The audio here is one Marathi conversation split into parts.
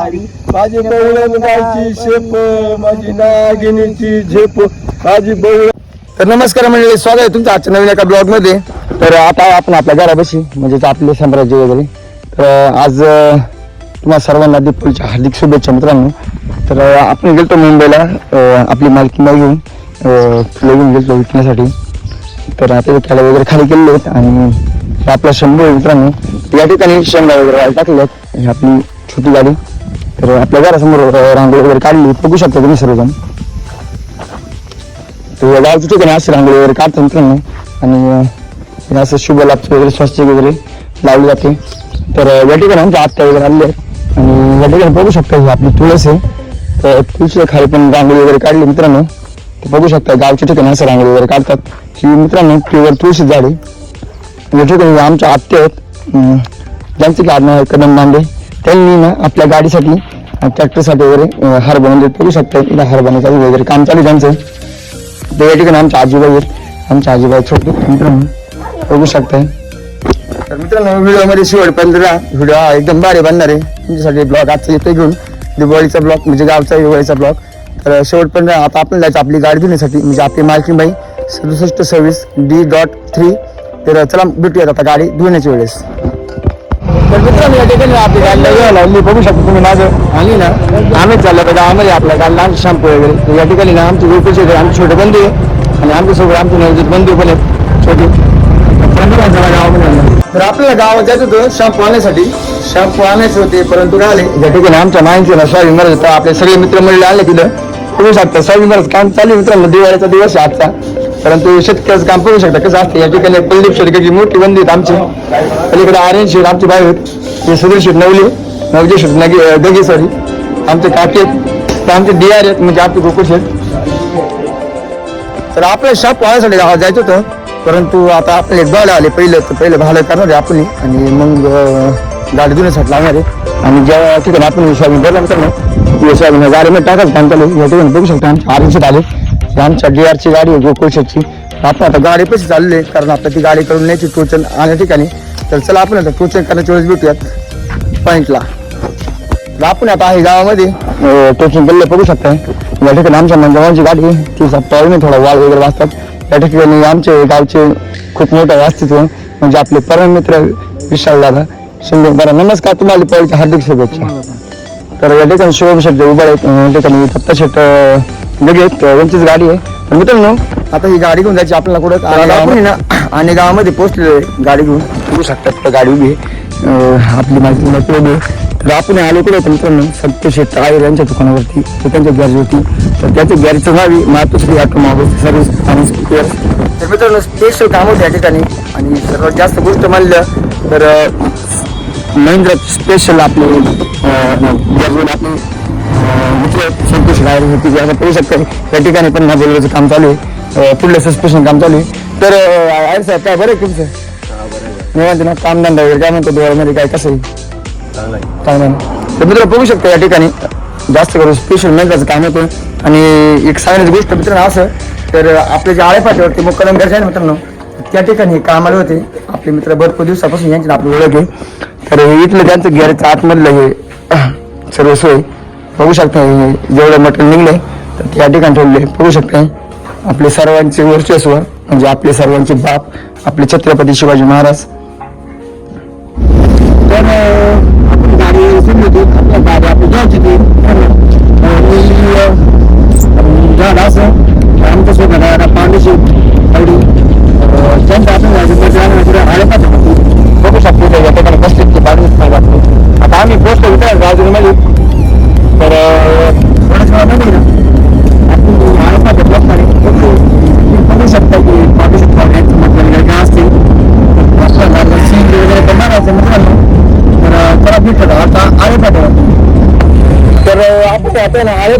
माझी शेप माझी नागिनीची झेप माझी बवळ तर नमस्कार मंडळी स्वागत आहे तुमचं आजच्या नवीन एका ब्लॉगमध्ये तर आता आपण आपल्या घरापाशी म्हणजेच आपले साम्राज्य वगैरे. तर आज तुम्हा सर्वांना दीपावलीच्या हार्दिक शुभेच्छा मित्रांनो. तर आपण गेलतो मुंबईला आपली मालकी नाही घेऊन फुलं घेऊन गेलतो विकण्यासाठी. तर आता ते खेळा वगैरे खाली केलेले आहेत आणि हे आपला शंभू आहे मित्रांनो. या ठिकाणी शेंगा वगैरे टाकले आहेत. ही आपली छोटी गाडी. तर आपल्या घरासमोर रांगोळी वगैरे काढली. बघू शकता तुम्ही सर्वजण. तर या गावच्या ठिकाणी रांगोळी वगैरे काढतात मित्रांनो. आणि असं शुभ लाभचं वगैरे स्वच्छ वगैरे लावले जाते. तर या ठिकाणी आमच्या आत्या वगैरे आले आणि या ठिकाणी बघू शकता ही आपली तुळस आहे. तर तुळशी खाली पण रांगोळी वगैरे काढली मित्रांनो. ते बघू शकता गावच्या ठिकाणी असं रांगोळी वगैरे काढतात. ही मित्रांनो प्युअर तुळशी झाडे या ठिकाणी आमच्या आत्या आहेत. अं, ज्यांचे की आडनाव आहे कदम मांडे. त्यांनी ना आपल्या गाडीसाठी ट्रॅक्टरसाठी वगैरे हार बनवले करू शकतात इथं हार बनवायचं वगैरे. काम चालू आहे त्यांचं. तर या ठिकाणी आमच्या आजीबाई आहेत. आमच्या आजीबाई छोटे मित्रांनो बघू शकताय तर मित्रांनो व्हिडिओमध्ये शेवटपर्यंत राहा. व्हिडिओ हा एकदम भारी बनणार आहे. तुमच्यासाठी ब्लॉग आजचा येतोय घेऊन. दिवाळीचा ब्लॉग म्हणजे गावचा दिवाळीचा ब्लॉग. तर शेवटपर्यंत आता आपण जायचं आपली गाडी धुण्यासाठी. म्हणजे आपली मालकीबाई सदुसष्ट सव्वीस डी डॉट थ्री. तर चला भेटूयात आता गाडी धुण्याच्या वेळेस. मित्रांनो या ठिकाणी आपली गाडी लावली बघू शकता तुम्ही माझं आणि ना आम्ही चाललो तर गावामध्ये आपल्या गाडीला आमची शॅम्पू वगैरे. या ठिकाणी ना आमचे गोकुळचे आमचे छोटे बंधू आहे. आणि आमच्यासोबत आमचे नवजित बंधू पण आहेत. छोटे. गावामध्ये. तर आपल्याला गावात जायचं होतं शॅम्पू आणण्यासाठी शॅम्पू आणायचे होते परंतु काय आले या ठिकाणी आमच्या माहिती ना स्वामी महाराज आपले सगळे मित्र मंडळी आले तिथं. बघू शकता स्वामी महाराज काम चालू मित्रांनो. दिवाळीचा दिवस आहे आजचा. परंतु शेतकऱ्याचं काम करू शकता. कसं असतं या ठिकाणी कुलदीप शेडकेची मोठी बंदी आहेत आमची. पलीकडे आर्यन शेठ आमची बाई आहेत. हे सुधीर शेठ नवली नवजे शेठ नगे गगे सॉरी आमचे काकी आहेत. ते आमचे डी आर आहेत म्हणजे आपले गोकुळ शेठ. तर आपलं शॉप पाहण्यासाठी गावात जायचं होतं. परंतु आता आपले भाडं आले पहिलं तर पहिलं भाडं करणार आहे आपण. आणि मग गाडी धुण्यासाठी लागणार आहे. आणि ज्या ठिकाणी आपण सोयाबीन भरला ना ते गाडीमध्ये टाकायचं काम चालू या ठिकाणी बघू शकता आमच्या आरक्षित आले. आमच्या डी आरची गाडी आहे गोकुळशेटची आपण आता गाडी पैसे चालले कारण आपल्या ती गाडी करून न्यायची टोचन आणण्या ठिकाणी. तर चला आपण आता टोचन करण्याच्या वेळेस भेटूयात. पॉईंटला आपण आता आहे गावामध्ये टोचिंग केलेलं बघू शकता या ठिकाणी आमच्या मंडळांची गाडी. ती टॉयने थोडा वाळ वगैरे वाचतात या ठिकाणी आमचे गावचे खूप मोठं अस्तित्व म्हणजे आपले परम मित्र विशाल दादा. शिंदे बरं नमस्कार. तुम्हाला पॉईलच्या हार्दिक शुभेच्छा. तर या ठिकाणी आहेत अं, ठिकाणी दत्ता शेट लगे आहेत अं, यांचीच गाडी आहे. तर मित्रांनो आता ही गाडी घेऊन जायची आपल्याला कुठं? आणि आपण आहे ना आणि गावामध्ये पोहोचलेलो आहे. गाडी घेऊन बघू शकतात तर गाडी उभी आहे. आपली माहिती उभी आहे. तर आपण आलो कुठे होतो मित्रांनो सत्य शेट आहे यांच्या दुकानावरती. तर त्यांच्या गॅरेज होती तर त्यांच्या गॅरेजचं नाव मातोश्री ऑटोमोबाईल सर्व्हिस आणि तर मित्रांनो स्पेशल काम होते या ठिकाणी. आणि सर्वात जास्त गोष्ट म्हणलं तर महिंद्रा स्पेशल आपले गॅरेज आपले मित्र संतोष गायर होती जे आपण पाहू शकता या ठिकाणी पण ना बोलवायचं काम चालू आहे. पुढलं सस्पेशन काम चालू आहे. तर अं, आहे साहेब काय बरं आहे तुमचं? निवांत ना कामधंदा वगैरे काय म्हणतो? डोळ्यामध्ये काय कसं आहे? चांगलं तर मित्र बघू शकतो या ठिकाणी जास्त करून स्पेशल मेकाचं काम होतं आणि एक सांगण्याची गोष्ट मित्रांनो असं तर आपले जे आळेपाट्यावरती मुक्कादम गरज आहे ना मित्रांनो त्या ठिकाणी कामाला होते. आपले मित्र भरपूर दिवसापासून यांची आपली ओळख आहे. तर हे इथलं त्यांचं गॅरेजचं आतमधलं हे सर्व सोय बघू शकता जेवढे जेवढं मटेरियल निघले तर त्या ठिकाणी ठेवले बघू शकता आपले सर्वांचे वर्चस्व म्हणजे आपले सर्वांचे बाप आपले छत्रपती शिवाजी महाराज. तर आपली गाडी होती आपल्या गाडी आपली घ्यायची ती झालं असं. आमच्या स्वतः पांडुशी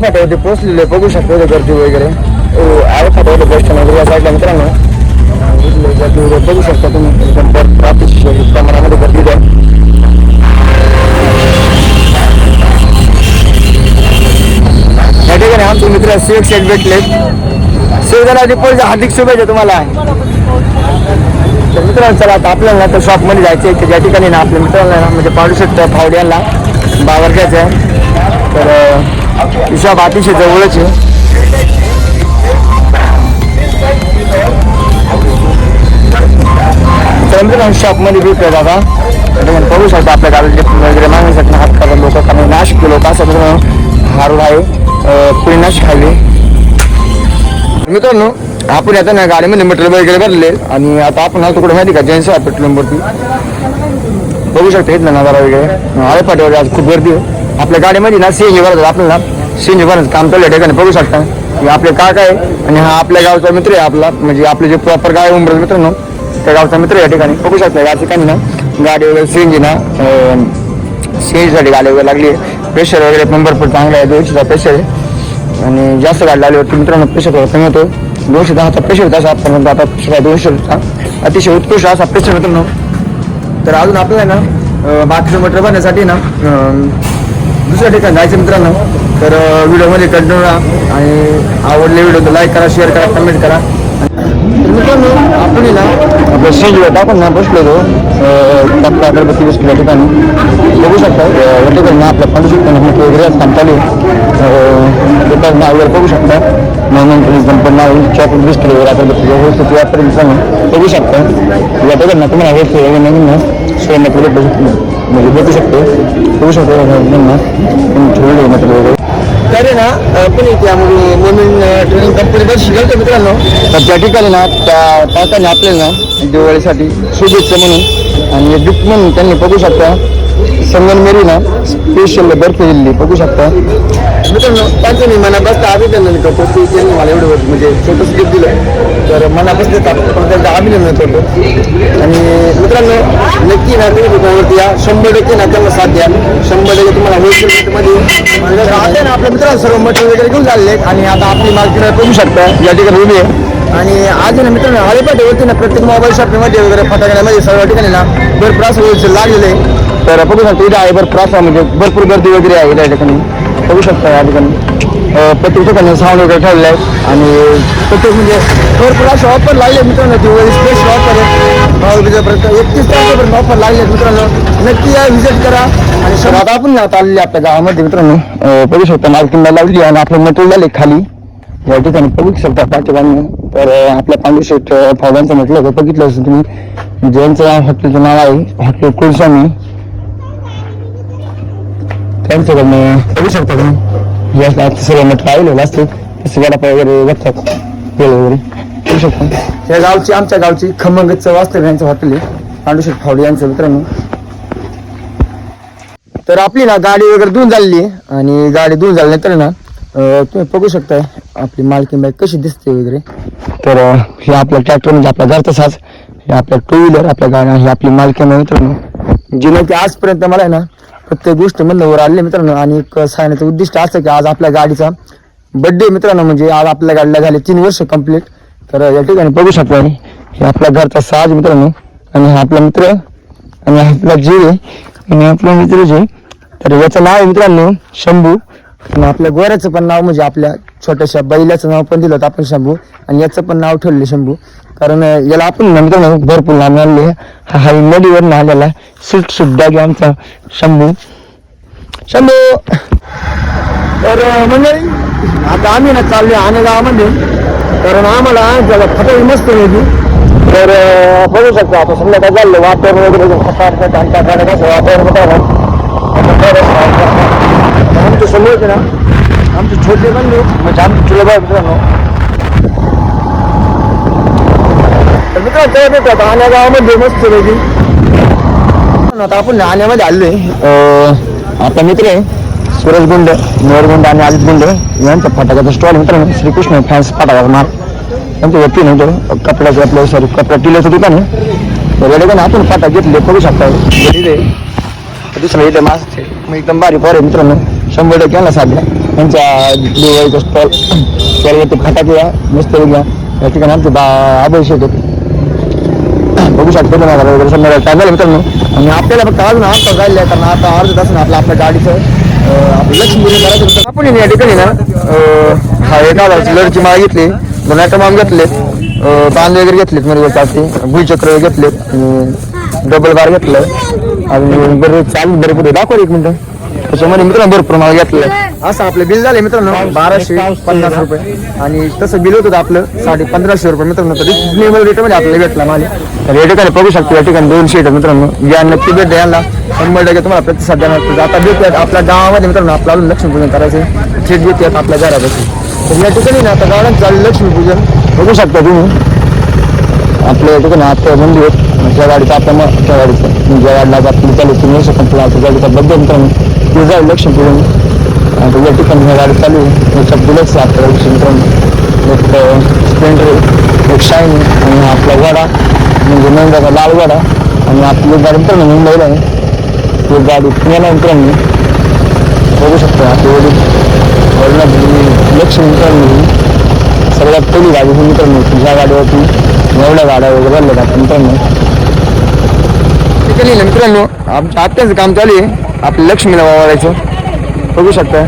आता ना पाठवते पोचलेले बघू शकतो ते गर्दी वगैरे. आळे पाठवते बस स्टँड वगैरे या साईडला मित्रांनो. गर्दी वगैरे बघू शकता तुम्ही. एकदम ट्राफिक प्रमाणामध्ये गर्दी द्या या ठिकाणी आमचे मित्र सेफ सेट भेटले. शिवजला दीपोळीच्या हार्दिक शुभेच्छा तुम्हाला. तर मित्रांनो चला आता आपल्याला तर शॉपमध्ये जायचं आहे की ज्या ठिकाणी ना आपल्या मित्रांना म्हणजे पाडू शकतो फावड्याला बावरक्याचं आहे तर हिशोब अतिशय जवळच आहे. तर शॉपमध्ये भेटतो दादा. तर तुम्ही बघू शकता आपल्या गाडीचे वगैरे मागण्यासाठी हात करतात लोक कारण नाशिक लोक असं मित्रांनो आहे. अं, पुणे नाशिक हायवे मित्रांनो आपण आता ना गाडीमध्ये पेट्रोल वगैरे भरले आणि आता आपण आलो तुकडे माहिती का? जैन सेवा पेट्रोल वरती बघू शकता ना नजारा वगैरे. आळे पाठीवर आज खूप गर्दी आहे. आपल्या गाडीमध्ये ना सीएनजी भरायचं आपल्याला सीएनजी भरायचं काम चालू आहे ठिकाणी बघू शकता. आपले काका आहे आणि हा आपल्या गावचा मित्र आहे आपला. म्हणजे आपले जे प्रॉपर गाव उमर मित्र मित्रांनो त्या गावचा मित्र आहे या ठिकाणी. बघू शकता या ठिकाणी ना गाडी वगैरे सीएनजी ना सीएनजीसाठी गाडी वगैरे लागली आहे. प्रेशर वगैरे पण भरपूर चांगला आहे दोनशेचा प्रेशर आहे. आणि जास्त गाडी लागल्यावरती मित्रांनो प्रेशर थोडं कमी होतो दोनशे दहाचा प्रेशर होता असा पण आता प्रेशर आहे दोनशे अतिशय उत्कृष्ट असा प्रेशर मित्रांनो. तर अजून आपल्याला ना बाकी किलोमीटर बनण्यासाठी ना दुसऱ्या ठिकाणी जायचं मित्रांनो. तर व्हिडिओमध्ये कंटिन्यू राहा आणि आवडले व्हिडिओ तर लाईक करा शेअर करा कमेंट करा. मित्रांनो आपण आहे ना आपलं शेंजवर टाकून ना बसलो होतो टप्पा अगरबत्ती बसलो या ठिकाणी. बघू शकता अं, या ठिकाणी ना आपल्या पाहू शकता वगैरे काम चालू आहे. दुकान वगैरे बघू शकता. म्हणून पोलीस कंपनी चॉकलेट बिस्किट वगैरे अगरबत्ती व्यवस्थित व्यापारी मित्रांनो बघू शकता. या तुम्हाला हे नवीन ना बघू मटेरियल म्हणजे भेटू शकतो. बघू शकतो ठेवले मटेरियल वगैरे तर ना आपण त्यामुळे नवीन ट्रेनिंग कंपनी बस शिकवतो मित्रांनो. तर त्या ठिकाणी ना त्या काकाने आपल्याला ना दिवाळीसाठी शुभेच्छा म्हणून आणि गिफ्ट म्हणून त्यांनी बघू शकता. संगनमेरीला स्पेशल बर्फी दिली बघू शकता. मित्रांनो त्यांचं मी मनापासून अभिनंदन करतो. की त्यांनी मला एवढं म्हणजे छोटंसं गिफ्ट दिलं. तर मनापासून आपण त्यांचं अभिनंदन करतो. आणि मित्रांनो नक्की ना तुम्ही दुकानावरती या. शंभर टक्के ना त्यांना साथ द्या. शंभर टक्के तुम्हाला होलसेल रेटमध्ये ना आपल्या मित्रांनो सर्व मटेरियल वगैरे घेऊन चालले आणि आता आपली मार्केट बघू शकता. या ठिकाणी उभी आहे आणि आज आहे ना मित्रांनो हळेपाटीवरती ना प्रत्येक मोबाईल शॉपिंगमध्ये वगैरे फटाकड्यामध्ये सर्व ठिकाणी ना भरपूर असं होलसेल लागलेलं आहे. तर बघू शकता इथं आहे भरपूर असं म्हणजे भरपूर गर्दी वगैरे आहे या ठिकाणी. बघू शकता या ठिकाणी. प्रत्येक ठिकाणी साऊंड वगैरे ठेवलं आहे. आणि प्रत्येक म्हणजे भरपूर असे ऑफर लागले मित्रांनो दिवाळी स्पेशल ऑफर आहे. एकतीस तारखेपर्यंत ऑफर लागले मित्रांनो. नक्की या व्हिजिट करा. आणि सर आपण ना आलेले आपल्या गावामध्ये मित्रांनो. बघू शकता मार्किंगला लावली आणि आपलं मटेरियल आले खाली. या ठिकाणी बघू शकता पाठीबांनी तर आपल्या पांडुशेठ फायदांचं म्हटलं होतं बघितलं असेल तुम्ही. ज्यांचं हॉटेलचं नाव आहे हॉटेल कुलस्वामी. त्यांच्याकडनं बघू शकता तुम्ही. जास्त आता सर्व मटेरियल आलेलं असते. तसं वगैरे बघतात. वगैरे. बघू शकता. या गावची आमच्या गावची खमंगच वास्तव यांचं हॉटेल आहे. पांडुशेठ फावडे यांचं मित्रांनो. तर आपली ना गाडी वगैरे धुवून झालेली आणि गाडी धुवून झाल्यानंतर ना तुम्ही बघू शकताय आपली मालकीन बाईक कशी दिसते वगैरे. तर हे आपलं ट्रॅक्टर म्हणजे आपला घरचा तसाच हे आपल्या टू व्हीलर आपल्या गाड्या ही आपली मालकीन आहे मित्रांनो. जिने की आजपर्यंत मला आहे ना प्रत्येक गोष्ट म्हणलं वर आले मित्रांनो. आणि एक सांगण्याचं उद्दिष्ट असं की आज आपल्या गाडीचा बड्डे मित्रांनो. म्हणजे आज आपल्या गाडीला झाले तीन वर्ष कंप्लीट तर या ठिकाणी बघू शकतो आणि हे आपला घरचा साज मित्रांनो. आणि हा आपला मित्र आणि आपला जीव आहे. आणि आपला मित्र जे तर याचं नाव आहे मित्रांनो शंभू. आणि आपल्या गोऱ्याचं पण नाव म्हणजे आपल्या छोट्याशा बैलाचं नाव पण दिलं होतं आपण शंभू. आणि याचं पण नाव ठेवलं शंभू. कारण याला आपण ना भरपूर नाम आणले. हा हा नदीवरून आलेला सुट सुद्धा की आमचा शंभू. शंभू! तर मंडळी आता आम्ही ना चाललो आणे कारण आम्हाला ज्याला फटाई मस्त होती. तर बघू शकतो आता संध्याकाळ चाललं. वातावरण वगैरे एकदम खटाखट त्या कसं वातावरण आमच्यासमोर ना आमचे छोटे पण म्हणजे आमचे चुलत आहे मित्रांनो. तर मित्रांनो तेव्हा आता आण्या गावामध्ये मस्त पैकी. आता आपण आण्यामध्ये आलोय आता मित्र आहे सूरज गुंड नवर आणि आदित गुंड. यांचा फटाक्याचा स्टॉल मित्रांनो. श्रीकृष्ण फॅन्स फटाका मार. त्यांच्या व्यक्ती नव्हतं कपड्याचं आपलं सॉरी कपडा टिल्याचं दुकान आहे. तर आपण फटाके घेतले बघू शकता. दुसरं इथे मास्क मग एकदम भारी आहे मित्रांनो. शंभर टक्के यांना त्यांच्या दिवाळीचा स्टॉल त्यावरती फटाके मस्त वेगळ्या या ठिकाणी आमचे बा अभिषेक आहेत बघू शकतो तुम्हाला वगैरे समजा टाइम झाला मित्रांनो. आणि आपल्याला फक्त अजून अर्धा जायला कारण आता अर्ध तास आपलं आपल्या गाडीचं आपलं लक्ष्मी करायचं आपण या ठिकाणी ना हा एक आधारची लढची माळ घेतली. दोन आयटम घेतले. बांध वगैरे घेतलेत म्हणजे मिरवताचे भुईचक्र घेतलेत. डबल बार घेतलं. आणि बरं चालू बरं पुढे दाखव एक मिनटं. त्याच्यामध्ये मित्रांनो भरपूर माल घेतलेला असं आपलं बिल झाले मित्रांनो बाराशे पन्नास रुपये. आणि तसं बिल होतं आपलं साडे पंधराशे रुपये मित्रांनो. तर रिजनेबल रेटमध्ये आपल्याला भेटला माल. तर या ठिकाणी बघू शकतो या ठिकाणी दोनशे आहेत मित्रांनो. या नक्की भेट द्यायला शंभर टक्के तुम्हाला प्रतिसाद देणार तर आता भेटूयात आपल्या गावामध्ये मित्रांनो. आपलं अजून लक्ष्मीपूजन करायचं थेट भेटूयात आपल्या घरापासून तर या ठिकाणी ना आता गावात चालू लक्ष्मीपूजन. बघू शकता तुम्ही. आपल्या या ठिकाणी आता मंदिर आहे. ज्या गाडीचं आपल्या मग त्या गाडीचं ज्या गाडीला आपली चालू तुम्ही शकता त्या गाडीचा बद्दल मित्रांनो. ते जाईल लक्ष्मीपूजन आता या ठिकाणी ह्या गाडी चालू आहे एक बुलेट्स आहे आपल्या लक्ष्मी एक स्प्लेंडर एक शाईन आणि आपला गाडा म्हणजे नंदाचा लाल गाडा आणि आपली गाडी मित्रांनो मुंबईला आहे ती गाडी पुण्याला आहे मित्रांनो बघू शकतो आपली वडील वडिलांची लक्ष्मी मित्रांनो सगळ्यात पहिली गाडी ही मित्रांनो ज्या गाडीवरती एवढ्या गाड्या वगैरे बनल्या जातात मित्रांनो ठिकाणी मित्रांनो आमच्या आत्याचं काम चालू आहे. आपल्या लक्ष्मीला वावरायचं. बघू शकता.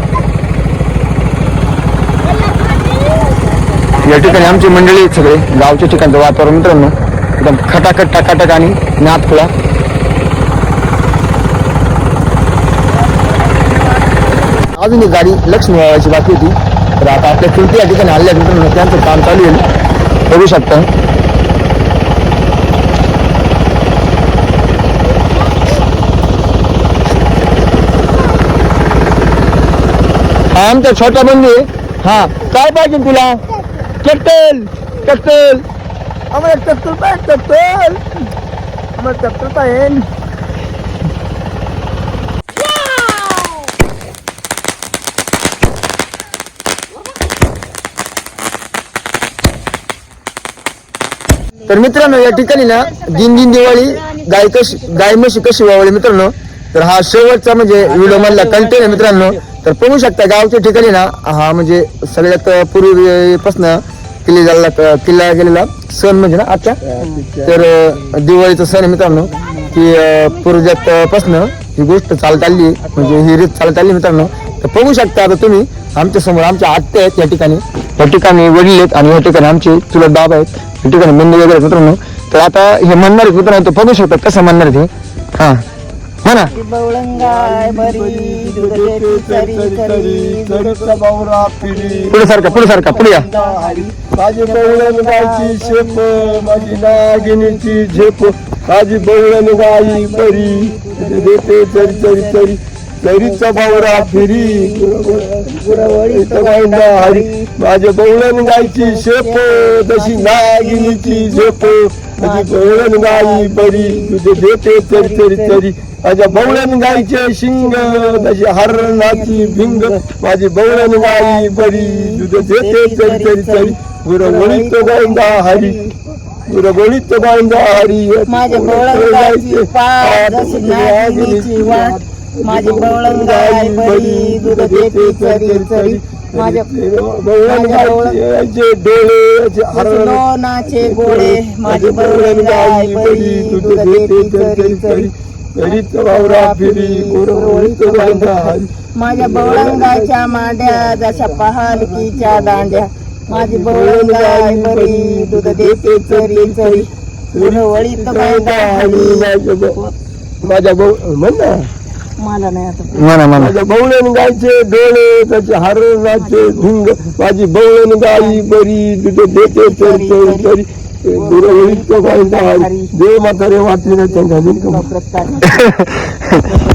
या ठिकाणी आमची मंडळी आहेत सगळे. गावच्या ठिकाणचं वातावरण मित्रांनो. एकदम खटाखट टाकाटक आणि नाथ खुला अजून एक गाडी लक्ष्मी वावायची बाकी होती. तर आता आपल्या किमती या ठिकाणी आल्या मित्रांनो. त्यांचं काम चालू आहे. बघू शकता. आमचा छोटा बंधू आहे हा काय पाहिजे तुला? चट्टल चट्टल आम्हाला ट्रॅक्टर पाहिजे ट्रॅक्टर आम्हाला ट्रॅक्टर पाहिजे. तर मित्रांनो या ठिकाणी ना दिन दिन दिवाळी गाय कशी गाय म्हशी कशी वावळी मित्रांनो तर हा शेवटचा म्हणजे व्हिडिओ मधला कंटेंट आहे मित्रांनो. तर बघू शकता गावच्या ठिकाणी ना हा म्हणजे सगळ्यात पूर्वीपासून किल्ले झालेला किल्ला गेलेला सण म्हणजे ना आजच्या तर दिवाळीचा सण आहे मित्रांनो की पूर्वजात पासन ही गोष्ट चालत आली म्हणजे ही रीत चालत आली मित्रांनो. तर बघू शकता आता तुम्ही आमच्यासमोर आमच्या आत्या आहेत या ठिकाणी. या ठिकाणी वडील आहेत आणि या ठिकाणी आमचे चुलत बाबा आहेत. या ठिकाणी बंधू वगैरे मित्रांनो. तर आता हे म्हणणार मित्रांनो तर बघू शकतात कसं म्हणणार ते. हा. चरीचा बावरा पिढी सारखा पुढे सारखा पुढे या. माझी बवळण गायची शेप माझी नागिनीची झेप. माझी बवळण गाई बरी देते चरी चरी चरी चरीचा बावरा फिरी हरी माझ्या बवळण गायची शेप तशी नागिनीची झेप. माझी बवळण गाई बरी तुझे देते चरी चरी चरी माझ्या बवळण गायचे शिंग तशी हरणाची भिंग माझी बवळण गाई बरी दूध देते चरी चरी हरी गुरवळीत बांधा हरी माझ्या नागिनीची वाट. माझी बवळंगाय बरी दूध देती चरी चरी माझ्या बवळण गायचे डोळे जशी हरण. लोणाचे गोळे माझी बवळंगाय बरी दूध देती चरी. चरी. वावरा फिरी गुरवळीत माझ्या बवळंगाच्या मांड्या जशा पहालकीच्या दांड्या. माझी बवळंगाय बरी दूध देते चरी चरी. गुरवळीत माझ्या ब- माझ्या भाऊ म्हण ना. मला नाही आता म्हणा म्हणा. माझ्या बवळण गायचे डोळे त्याचे हरणाचे भिंग माझी बवळण गाई बरी दूध देते चरी चरी.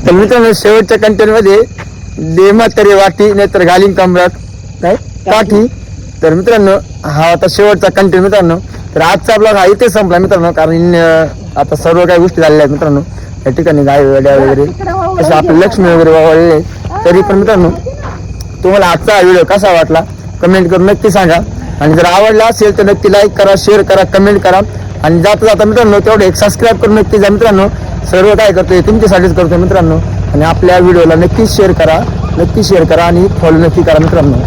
तर मित्रांनो शेवटच्या कंटेंटमध्ये लेमा तरी वाटी नाहीतर घालीन कमरात काय? काठी. तर मित्रांनो हा आता शेवटचा कंटेंट मित्रांनो. तर आजचा ब्लॉग हा इथे संपला मित्रांनो कारण आता सर्व काही गोष्टी झालेल्या आहेत मित्रांनो. या ठिकाणी गाय वेड्या वगैरे तसे आपले लक्ष्मी वगैरे वावळले तरी पण मित्रांनो तुम्हाला आजचा हा व्हिडिओ कसा वाटला? कमेंट करून नक्की सांगा. आणि जर आवडला असेल तर नक्की लाईक करा शेअर करा कमेंट करा. आणि जाता जाता मित्रांनो तेवढं एक सबस्क्राईब करून नक्की जा मित्रांनो. सर्व काय करतोय तुमच्यासाठीच करतोय मित्रांनो. आणि आपल्या व्हिडिओला नक्कीच शेअर करा नक्की शेअर करा आणि फॉलो नक्की करा मित्रांनो.